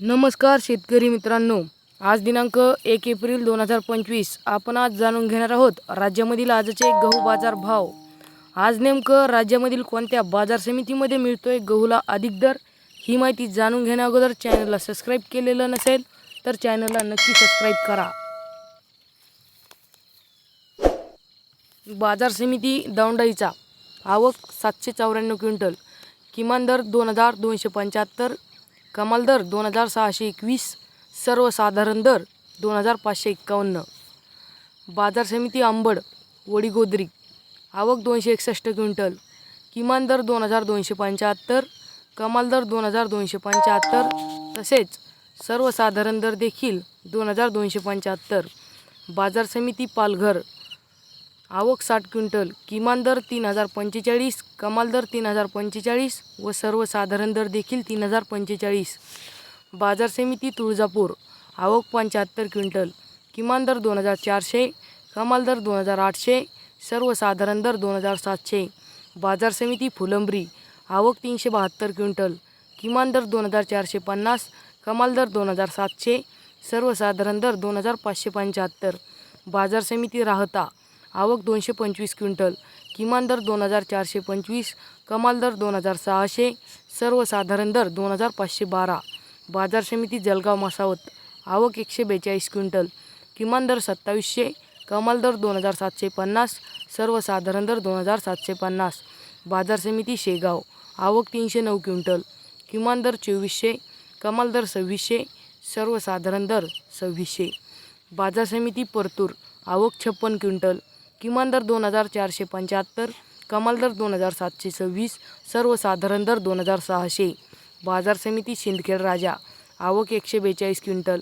नमस्कार शेतकरी मित्रांनो. आज दिनांक एक एप्रिल दोन हजार पंचवीस. आपण आज जाणून घेणार आहोत राज्यामधील आजचे गहू बाजार भाव. आज नेमकं राज्यामधील कोणत्या बाजार समितीमध्ये मिळतोय गहूला अधिक दर? ही माहिती जाणून घेण्या अगोदर चॅनलला सबस्क्राईब केलेलं नसेल तर चॅनलला नक्की सबस्क्राईब करा. बाजार समिती दौंडाईचा. आवक सातशे चौऱ्याण्णव क्विंटल. किमान दर दोन हजार दोनशे पंच्याहत्तर. कमाल दर दोन हजार सहाशे एकवीस सर्वसाधारण दर दोन हजार पाचशे एक्कावन्न बाजार समिती आंबड वडीगोद्री आवक दोनशे एकसष्ट क्विंटल किमान दर दोन हजार दोनशे पंच्याहत्तर कमाल दर दोन हजार दोनशे पंच्याहत्तर तसेच सर्वसाधारण दर देखील दोन हजार दोनशे पंच्याहत्तर. बाजार समिती पालघर आवक साठ क्विंटल किमान दर तीन हजार पंचेचाळीस कमाल दर तीन हजार पंचेचाळीस व सर्वसाधारण दर देखील तीन हजार पंचेचाळीस. बाजार समिती तुळजापूर आवक पंच्याहत्तर क्विंटल किमान दर दोन हजार चारशे कमाल दर दोन हजार आठशे सर्वसाधारण दर दोन हजार सातशे. बाजार समिती फुलंब्री आवक तीनशे बहात्तर क्विंटल किमान दर दोन हजार चारशे पन्नास कमाल दर दोन हजार सातशे सर्वसाधारण दर दोन हजार पाचशे पंच्याहत्तर. बाजार समिती राहता आवक दोनशे पंचवीस क्विंटल किमान दर दोन हजार चारशे पंचवीस कमाल दर दोन हजार सहाशे सर्वसाधारण दर दोन हजार पाचशे बारा. बाजार समिती जलगाव मसावत आवक एकशे बेचाळीस क्विंटल किमान दर सत्तावीसशे कमाल दर दोन हजार सातशे पन्नास सर्वसाधारण दर दोन हजार सातशे पन्नास. बाजार समिती शेगाव आवक तीनशे नऊ क्विंटल किमान दर चोवीसशे कमाल दर सव्वीसशे सर्वसाधारण दर सव्वीसशे. बाजार समिती परतूर आवक छप्पन क्विंटल किमान दर दोन हजार चारशे पंच्याहत्तर कमाल दर दोन हजार सातशे सव्वीस सर्वसाधारण दर दोन हजार सहाशे. बाजार समिती शिंदखेड राजा. आवक एकशे बेचाळीस क्विंटल.